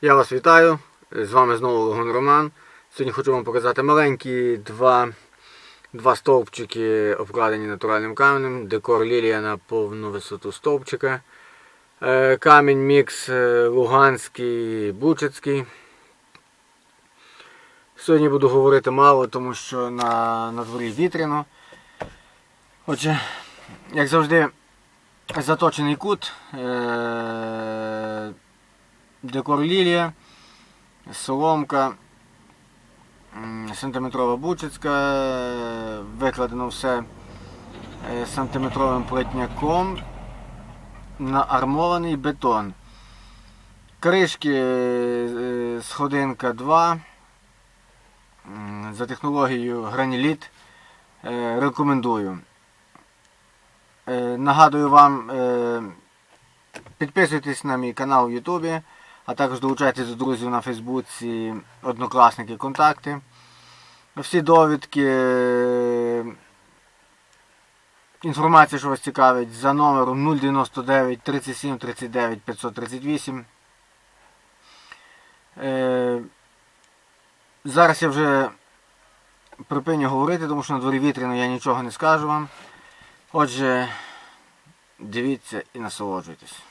Я вас вітаю. З вами знову Логон Роман. Сьогодні хочу вам показати маленькі два, два стовпчики, обкладені натуральним каменем. Декор лілія на повну висоту стовпчика. Е, Камінь мікс е, Луганський, Бучацький. Сьогодні буду говорити мало, тому що на, на дворі вітряно. Отже, як завжди, заточений кут. Е- декор лілія, соломка, сантиметрова бучицька, е, викладено все е, сантиметровим плетняком на армований бетон. Кришки е, сходинка 2 за технологією граніліт е, рекомендую. Е, Нагадую вам, е, Підписуйтесь на мій канал в Ютубі, а також долучайтесь до друзів на Фейсбуці, однокласники, контакти. Всі довідки, інформація, що вас цікавить, за номером 099 37 39 538. Е, Зараз я вже припиню говорити, тому що на дворі вітряно я нічого не скажу вам. Отже, дивіться і насолоджуйтесь.